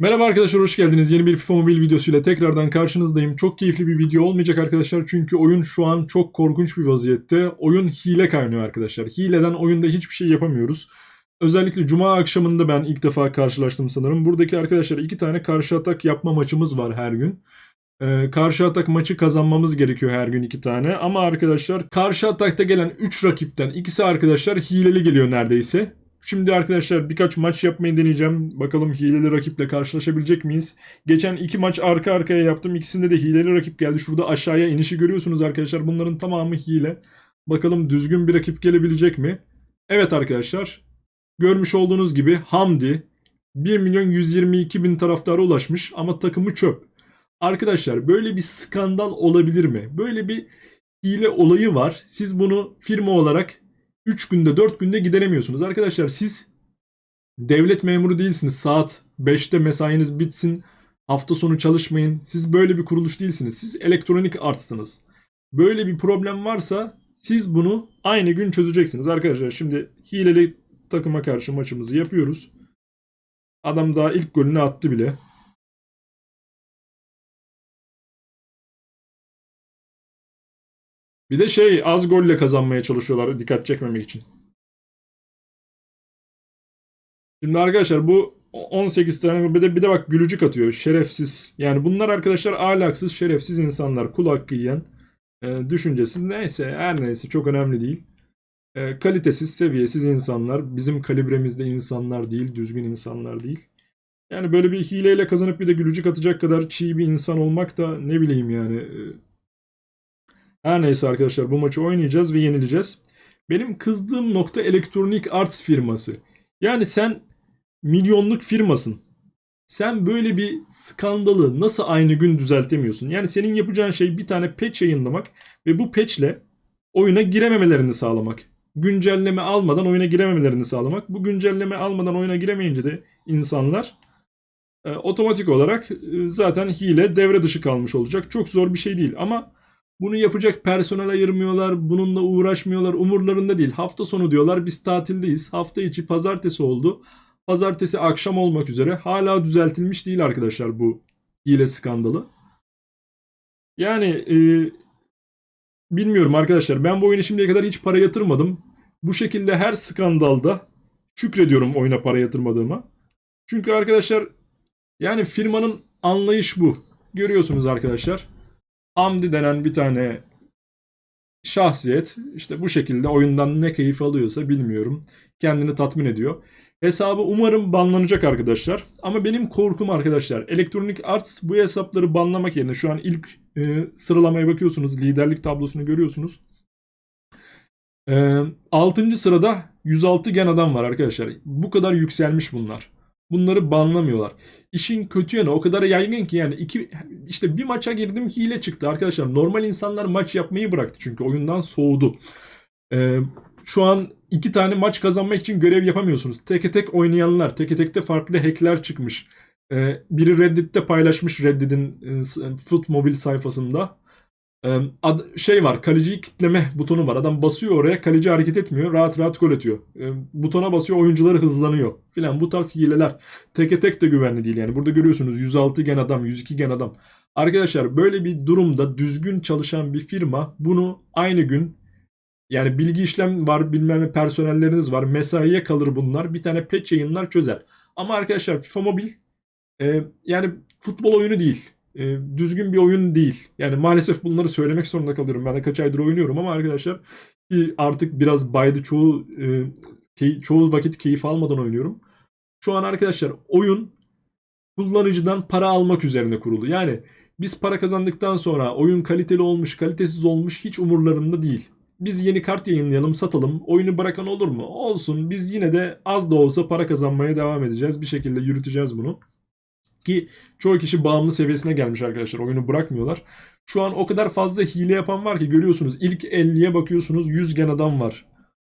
Merhaba arkadaşlar hoş geldiniz. Yeni bir FIFA Mobile videosuyla tekrardan karşınızdayım. Çok keyifli bir video olmayacak arkadaşlar çünkü oyun şu an çok korkunç bir vaziyette. Oyun hile kaynıyor arkadaşlar. Hileden oyunda hiçbir şey yapamıyoruz. Özellikle cuma akşamında ben ilk defa karşılaştım sanırım. Buradaki arkadaşlar iki tane karşı atak yapma maçımız var her gün. Ee, karşı atak maçı kazanmamız gerekiyor her gün iki tane. Ama arkadaşlar karşı atakta gelen 3 rakipten ikisi arkadaşlar hileli geliyor neredeyse. Şimdi arkadaşlar birkaç maç yapmayı deneyeceğim. Bakalım hileli rakiple karşılaşabilecek miyiz? Geçen iki maç arka arkaya yaptım. İkisinde de hileli rakip geldi. Şurada aşağıya inişi görüyorsunuz arkadaşlar. Bunların tamamı hile. Bakalım düzgün bir rakip gelebilecek mi? Evet arkadaşlar. Görmüş olduğunuz gibi Hamdi 1 milyon 122 bin taraftara ulaşmış ama takımı çöp. Arkadaşlar böyle bir skandal olabilir mi? Böyle bir hile olayı var. Siz bunu firma olarak 3 günde 4 günde gideremiyorsunuz. Arkadaşlar siz devlet memuru değilsiniz. Saat 5'te mesainiz bitsin. Hafta sonu çalışmayın. Siz böyle bir kuruluş değilsiniz. Siz elektronik artsınız. Böyle bir problem varsa siz bunu aynı gün çözeceksiniz. Arkadaşlar şimdi hileli takıma karşı maçımızı yapıyoruz. Adam daha ilk golünü attı bile. Bir de şey az golle kazanmaya çalışıyorlar dikkat çekmemek için. Şimdi arkadaşlar bu 18 tane bir de, bir de bak gülücük atıyor. Şerefsiz. Yani bunlar arkadaşlar ahlaksız, şerefsiz insanlar. Kul hakkı yiyen, e, düşüncesiz neyse her neyse çok önemli değil. E, kalitesiz, seviyesiz insanlar. Bizim kalibremizde insanlar değil, düzgün insanlar değil. Yani böyle bir hileyle kazanıp bir de gülücük atacak kadar çiğ bir insan olmak da ne bileyim yani. e, her neyse arkadaşlar bu maçı oynayacağız ve yenileceğiz. Benim kızdığım nokta Electronic Arts firması. Yani sen milyonluk firmasın. Sen böyle bir skandalı nasıl aynı gün düzeltemiyorsun? Yani senin yapacağın şey bir tane patch yayınlamak ve bu patchle oyuna girememelerini sağlamak. Güncelleme almadan oyuna girememelerini sağlamak. Bu güncelleme almadan oyuna giremeyince de insanlar e, otomatik olarak e, zaten hile devre dışı kalmış olacak. Çok zor bir şey değil ama bunu yapacak personel ayırmıyorlar, bununla uğraşmıyorlar, umurlarında değil. Hafta sonu diyorlar biz tatildeyiz. Hafta içi pazartesi oldu. Pazartesi akşam olmak üzere hala düzeltilmiş değil arkadaşlar bu hile skandalı. Yani e, bilmiyorum arkadaşlar ben bu oyuna şimdiye kadar hiç para yatırmadım. Bu şekilde her skandalda şükrediyorum oyuna para yatırmadığıma. Çünkü arkadaşlar yani firmanın anlayış bu. Görüyorsunuz arkadaşlar. Hamdi denen bir tane şahsiyet işte bu şekilde oyundan ne keyif alıyorsa bilmiyorum. Kendini tatmin ediyor. Hesabı umarım banlanacak arkadaşlar. Ama benim korkum arkadaşlar Electronic Arts bu hesapları banlamak yerine şu an ilk e, sıralamaya bakıyorsunuz. Liderlik tablosunu görüyorsunuz. E, 6. sırada 106 gen adam var arkadaşlar. Bu kadar yükselmiş bunlar. Bunları banlamıyorlar. İşin kötü yanı o kadar yaygın ki yani iki işte bir maça girdim hile çıktı arkadaşlar. Normal insanlar maç yapmayı bıraktı çünkü oyundan soğudu. Ee, şu an iki tane maç kazanmak için görev yapamıyorsunuz. Teke tek oynayanlar, teke tekte farklı hackler çıkmış. Ee, biri Reddit'te paylaşmış Reddit'in e, Foot Mobile sayfasında. Şey var kaleciyi kitleme butonu var. Adam basıyor oraya kaleci hareket etmiyor. Rahat rahat gol atıyor. Butona basıyor oyuncuları hızlanıyor. Filan bu tarz hileler. Teke tek de güvenli değil yani. Burada görüyorsunuz 106 gen adam 102 gen adam. Arkadaşlar böyle bir durumda düzgün çalışan bir firma bunu aynı gün yani bilgi işlem var bilmem ne personelleriniz var mesaiye kalır bunlar bir tane patch yayınlar çözer. Ama arkadaşlar FIFA Mobile e, yani futbol oyunu değil e, düzgün bir oyun değil. Yani maalesef bunları söylemek zorunda kalıyorum. Ben de kaç aydır oynuyorum ama arkadaşlar ki artık biraz baydı çoğu e, key- çoğu vakit keyif almadan oynuyorum. Şu an arkadaşlar oyun kullanıcıdan para almak üzerine kurulu. Yani biz para kazandıktan sonra oyun kaliteli olmuş, kalitesiz olmuş hiç umurlarında değil. Biz yeni kart yayınlayalım, satalım. Oyunu bırakan olur mu? Olsun. Biz yine de az da olsa para kazanmaya devam edeceğiz. Bir şekilde yürüteceğiz bunu. Ki çoğu kişi bağımlı seviyesine gelmiş arkadaşlar. Oyunu bırakmıyorlar. Şu an o kadar fazla hile yapan var ki görüyorsunuz. İlk 50'ye bakıyorsunuz 100 gen adam var.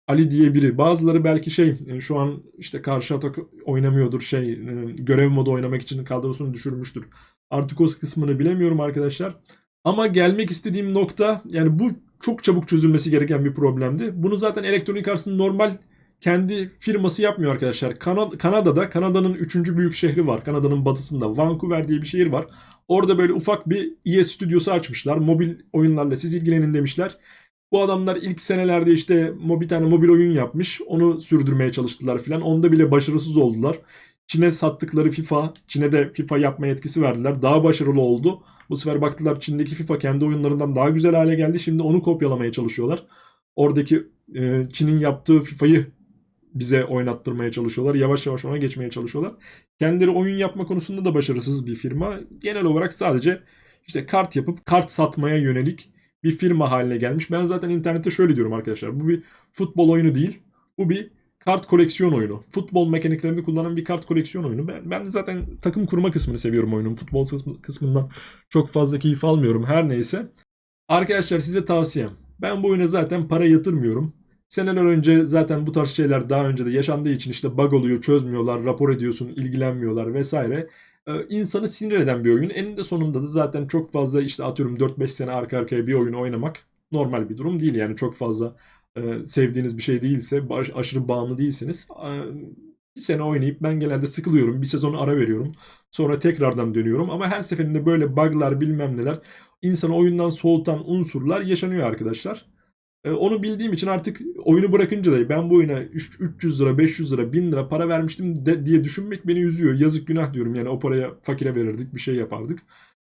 Ali diye biri. Bazıları belki şey e, şu an işte karşı atak oynamıyordur şey e, görev modu oynamak için kadrosunu düşürmüştür. Artık o kısmını bilemiyorum arkadaşlar. Ama gelmek istediğim nokta yani bu çok çabuk çözülmesi gereken bir problemdi. Bunu zaten elektronik Arts'ın normal kendi firması yapmıyor arkadaşlar. Kana- Kanada'da, Kanada'nın 3. büyük şehri var. Kanada'nın batısında Vancouver diye bir şehir var. Orada böyle ufak bir EA stüdyosu açmışlar. Mobil oyunlarla siz ilgilenin demişler. Bu adamlar ilk senelerde işte bir tane mobil oyun yapmış. Onu sürdürmeye çalıştılar filan. Onda bile başarısız oldular. Çin'e sattıkları FIFA, Çin'e de FIFA yapma yetkisi verdiler. Daha başarılı oldu. Bu sefer baktılar Çin'deki FIFA kendi oyunlarından daha güzel hale geldi. Şimdi onu kopyalamaya çalışıyorlar. Oradaki e, Çin'in yaptığı FIFA'yı bize oynattırmaya çalışıyorlar. Yavaş yavaş ona geçmeye çalışıyorlar. Kendileri oyun yapma konusunda da başarısız bir firma. Genel olarak sadece işte kart yapıp kart satmaya yönelik bir firma haline gelmiş. Ben zaten internette şöyle diyorum arkadaşlar. Bu bir futbol oyunu değil. Bu bir kart koleksiyon oyunu. Futbol mekaniklerini kullanan bir kart koleksiyon oyunu. Ben, ben zaten takım kurma kısmını seviyorum oyunun. Futbol kısmı- kısmından çok fazla keyif almıyorum. Her neyse. Arkadaşlar size tavsiyem. Ben bu oyuna zaten para yatırmıyorum. Seneler önce zaten bu tarz şeyler daha önce de yaşandığı için işte bug oluyor, çözmüyorlar, rapor ediyorsun, ilgilenmiyorlar vesaire. Ee, insanı sinir eden bir oyun. Eninde sonunda da zaten çok fazla işte atıyorum 4-5 sene arka arkaya bir oyunu oynamak normal bir durum değil. Yani çok fazla e, sevdiğiniz bir şey değilse, aşırı bağımlı değilseniz e, bir sene oynayıp ben genelde sıkılıyorum. Bir sezonu ara veriyorum. Sonra tekrardan dönüyorum. Ama her seferinde böyle bug'lar bilmem neler insanı oyundan soğutan unsurlar yaşanıyor arkadaşlar. E, onu bildiğim için artık oyunu bırakınca da ben bu oyuna üç- 300 lira, 500 lira, 1000 lira para vermiştim de, diye düşünmek beni üzüyor. Yazık günah diyorum yani o paraya fakire verirdik bir şey yapardık.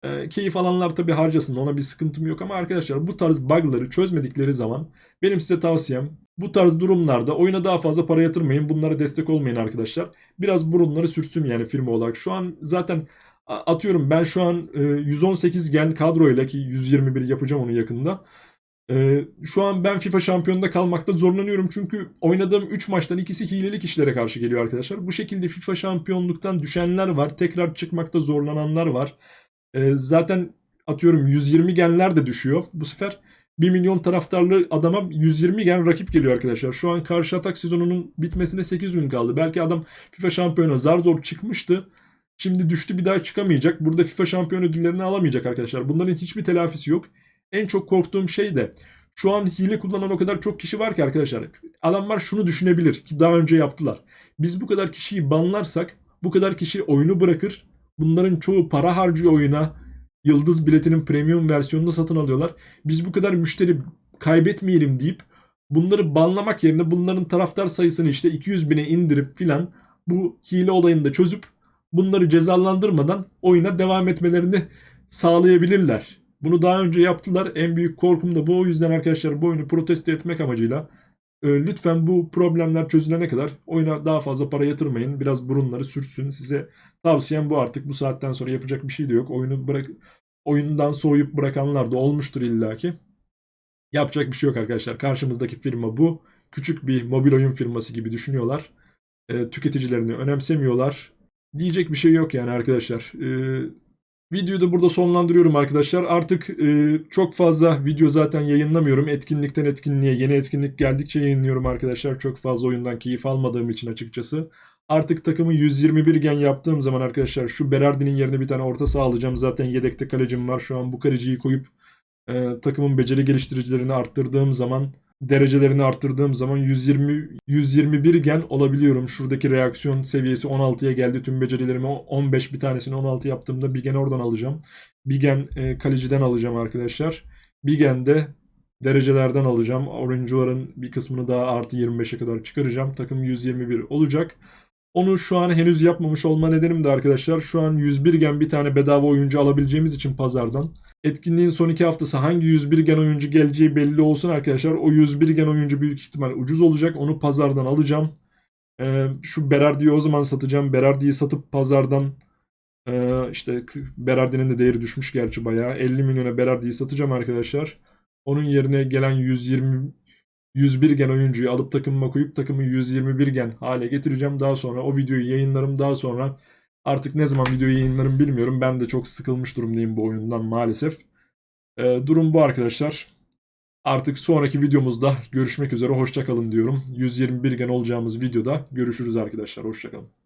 E, keyif alanlar tabii harcasın ona bir sıkıntım yok ama arkadaşlar bu tarz bug'ları çözmedikleri zaman benim size tavsiyem bu tarz durumlarda oyuna daha fazla para yatırmayın. Bunlara destek olmayın arkadaşlar. Biraz burunları sürtsün yani firma olarak. Şu an zaten atıyorum ben şu an e, 118 gen kadroyla ki 121 yapacağım onu yakında. Ee, şu an ben FIFA şampiyonunda kalmakta zorlanıyorum çünkü oynadığım 3 maçtan ikisi hilelik işlere karşı geliyor arkadaşlar. Bu şekilde FIFA şampiyonluktan düşenler var. Tekrar çıkmakta zorlananlar var. Ee, zaten atıyorum 120 genler de düşüyor. Bu sefer 1 milyon taraftarlı adama 120 gen rakip geliyor arkadaşlar. Şu an karşı atak sezonunun bitmesine 8 gün kaldı. Belki adam FIFA şampiyonu zar zor çıkmıştı. Şimdi düştü bir daha çıkamayacak. Burada FIFA şampiyon ödüllerini alamayacak arkadaşlar. Bunların hiçbir telafisi yok. En çok korktuğum şey de şu an hile kullanan o kadar çok kişi var ki arkadaşlar. Adamlar şunu düşünebilir ki daha önce yaptılar. Biz bu kadar kişiyi banlarsak bu kadar kişi oyunu bırakır. Bunların çoğu para harcıyor oyuna. Yıldız biletinin premium versiyonunu satın alıyorlar. Biz bu kadar müşteri kaybetmeyelim deyip bunları banlamak yerine bunların taraftar sayısını işte 200 bine indirip filan bu hile olayını da çözüp bunları cezalandırmadan oyuna devam etmelerini sağlayabilirler. Bunu daha önce yaptılar. En büyük korkum da bu. O yüzden arkadaşlar bu oyunu protesto etmek amacıyla e, lütfen bu problemler çözülene kadar oyuna daha fazla para yatırmayın. Biraz burunları sürtsün. Size tavsiyem bu artık. Bu saatten sonra yapacak bir şey de yok. Oyunu bırak oyundan soğuyup bırakanlar da olmuştur illaki. Yapacak bir şey yok arkadaşlar. Karşımızdaki firma bu. Küçük bir mobil oyun firması gibi düşünüyorlar. E, tüketicilerini önemsemiyorlar. Diyecek bir şey yok yani arkadaşlar. E, Videoyu da burada sonlandırıyorum arkadaşlar. Artık e, çok fazla video zaten yayınlamıyorum. Etkinlikten etkinliğe yeni etkinlik geldikçe yayınlıyorum arkadaşlar. Çok fazla oyundan keyif almadığım için açıkçası. Artık takımı 121 gen yaptığım zaman arkadaşlar şu Berardi'nin yerine bir tane orta saha alacağım. Zaten yedekte kalecim var. Şu an bu kaleciyi koyup e, takımın beceri geliştiricilerini arttırdığım zaman derecelerini arttırdığım zaman 120 121 gen olabiliyorum. Şuradaki reaksiyon seviyesi 16'ya geldi. Tüm becerilerimi 15 bir tanesini 16 yaptığımda bir gen oradan alacağım. Bir gen e, kaleciden alacağım arkadaşlar. Bir gen de derecelerden alacağım. Oyuncuların bir kısmını daha artı 25'e kadar çıkaracağım. Takım 121 olacak. Onu şu an henüz yapmamış olma nedenim de arkadaşlar şu an 101 gen bir tane bedava oyuncu alabileceğimiz için pazardan. Etkinliğin son iki haftası hangi 101 gen oyuncu geleceği belli olsun arkadaşlar. O 101 gen oyuncu büyük ihtimal ucuz olacak. Onu pazardan alacağım. Ee, şu Berardi'yi o zaman satacağım. Berardi'yi satıp pazardan e, işte Berardi'nin de değeri düşmüş gerçi bayağı. 50 milyona Berardi'yi satacağım arkadaşlar. Onun yerine gelen 120 101 gen oyuncuyu alıp takımıma koyup takımı 121 gen hale getireceğim. Daha sonra o videoyu yayınlarım. Daha sonra artık ne zaman videoyu yayınlarım bilmiyorum. Ben de çok sıkılmış durumdayım bu oyundan maalesef. Ee, durum bu arkadaşlar. Artık sonraki videomuzda görüşmek üzere. Hoşçakalın diyorum. 121 gen olacağımız videoda görüşürüz arkadaşlar. Hoşçakalın.